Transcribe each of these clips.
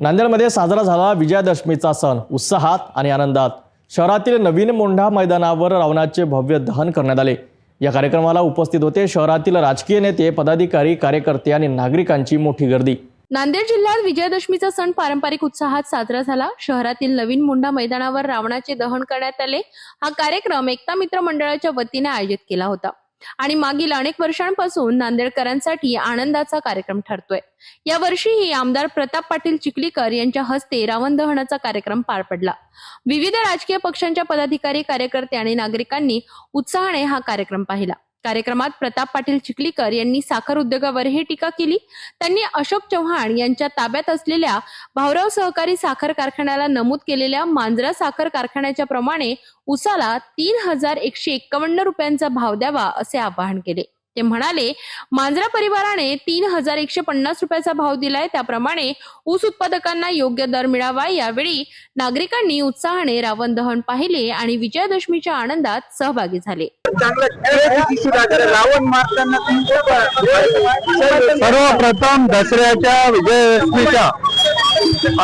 नांदेडमध्ये साजरा झाला विजयादशमीचा सण उत्साहात आणि आनंदात. शहरातील नवीन मोंढा मैदानावर रावणाचे भव्य दहन करण्यात आले. या कार्यक्रमाला उपस्थित होते शहरातील राजकीय नेते पदाधिकारी कार्यकर्ते आणि नागरिकांची मोठी गर्दी. नांदेड जिल्ह्यात विजयादशमीचा सण पारंपरिक उत्साहात साजरा झाला. शहरातील नवीन मुंडा मैदानावर रावणाचे दहन करण्यात आले. हा कार्यक्रम एकता मित्र मंडळाच्या वतीने आयोजित केला होता. आणि मागील अनेक वर्षांपासून नांदेडकरांसाठी आनंदाचा कार्यक्रम ठरतोय. या वर्षीही आमदार प्रताप पाटील चिखलीकर यांच्या हस्ते रावण दहनाचा कार्यक्रम पार पडला. विविध राजकीय पक्षांच्या पदाधिकारी कार्यकर्ते आणि नागरिकांनी उत्साहाने हा कार्यक्रम पाहिला. कार्यक्रमात प्रताप पाटील चिखलीकर यांनी साखर उद्योगावरही टीका केली. त्यांनी अशोक चव्हाण यांच्या ताब्यात असलेल्या भाऊराव सहकारी साखर कारखान्याला नमूद केलेल्या मांजरा साखर कारखान्याच्या प्रमाणे उसाला तीन हजार एकशे एक्कावन्न रुपयांचा भाव द्यावा असे आवाहन केले. ते म्हणाले मांजरा परिवाराने तीन हजार एकशे पन्नास रुपयाचा भाव दिलाय. त्याप्रमाणे ऊस उत्पादकांना योग्य दर मिळावा. यावेळी नागरिकांनी उत्साहाने रावण दहन पाहिले आणि विजयादशमीच्या आनंदात सहभागी झाले. सर्वप्रथम दसऱ्याच्या विजयदशमीच्या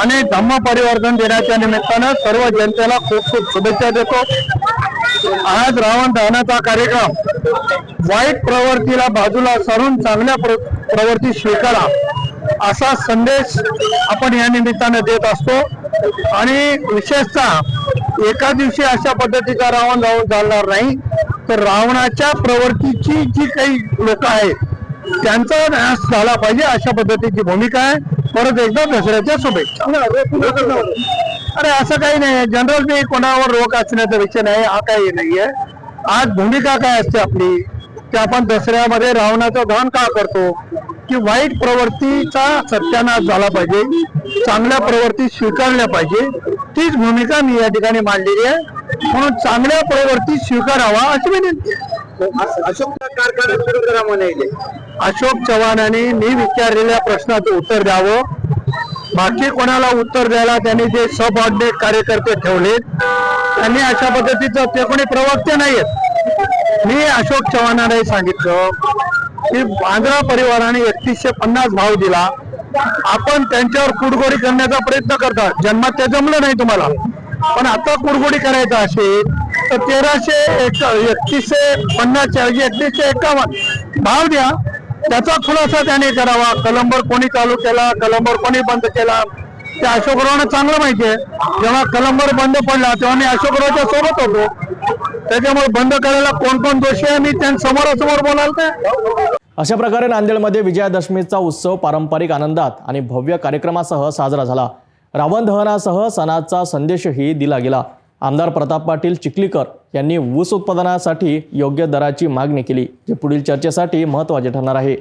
आणि धम्म परिवर्तन दिनाच्या निमित्तानं सर्व जनतेला खूप खूप शुभेच्छा देतो. आज रावण दहनाचा कार्यक्रम वाईट प्रवृत्तीला बाजूला सरून चांगल्या प्रवृत्ती स्वीकारा असा संदेश आपण या निमित्ताने देत असतो. आणि विशेषतः एका दिवशी अशा पद्धतीचा रावण जाऊन चालणार नाही तर रावणाच्या प्रवृत्तीची जी काही लोक आहेत त्यांचा नाश झाला पाहिजे अशा पद्धतीची भूमिका आहे. परत एकदा दसऱ्याच्या शुभेच्छा. अरे असं काही नाही जनरल मी कोणावर रोख असण्याचा विषय नाही हा काही नाहीये. आज भूमिका काय असते आपली? की आपण दसऱ्यामध्ये रावणाचं दहन का करतो? की वाईट प्रवृत्तीचा सत्यानाश झाला पाहिजे चांगल्या प्रवृत्ती स्वीकारल्या पाहिजे तीच भूमिका मी या ठिकाणी मांडलेली आहे. म्हणून चांगल्या प्रवृत्ती स्वीकारावा अशी विनंती आहे. अशोक कारखाना सुरू करा म्हणायचे अशोक चव्हाणांनी मी विचारलेल्या प्रश्नाचं उत्तर द्यावं. बाकी कोणाला उत्तर द्यायला त्यांनी जे सबऑर्डिनेट कार्यकर्ते ठेवलेत त्यांनी अशा पद्धतीचं ते कोणी प्रवक्ते नाहीयेत. मी अशोक चव्हाणांनाही सांगितलं की बांद्रा परिवाराने एकतीसशे पन्नास भाव दिला. आपण त्यांच्यावर कुडगोडी करण्याचा प्रयत्न करता जन्मात ते जमलं नाही तुम्हाला. पण आता कुडगोडी करायचं असेल तर तेराशे एक एकतीसशे पन्नासच्या ऐवजी एकतीसशे एकावन्न भाव द्या. त्याचा खुलासा त्याने करावा. कलंबर कोणी चालू केला कलंबर कोणी बंद केला? ते अशोकरावांना चांगलं माहिती आहे. जेव्हा कलंबर बंद पडला तेव्हा मी अशोकरावच्या सोबत होतो. त्याच्यामुळे बंद करायला कोण कोण दोषी आहे मी त्यांसमोरासमोर बोलाल काय अशा प्रकारे नांदेडमध्ये विजयादशमीचा उत्सव पारंपरिक आनंदात आणि भव्य कार्यक्रमासह साजरा झाला. रावण दहनासह सणाचा संदेशही दिला गेला. आमदार प्रताप पाटील चिखलीकर यांनी ऊस उत्पादनासाठी योग्य दराची मागणी केली जे पुढील चर्चेसाठी महत्त्वाचे ठरणार आहे.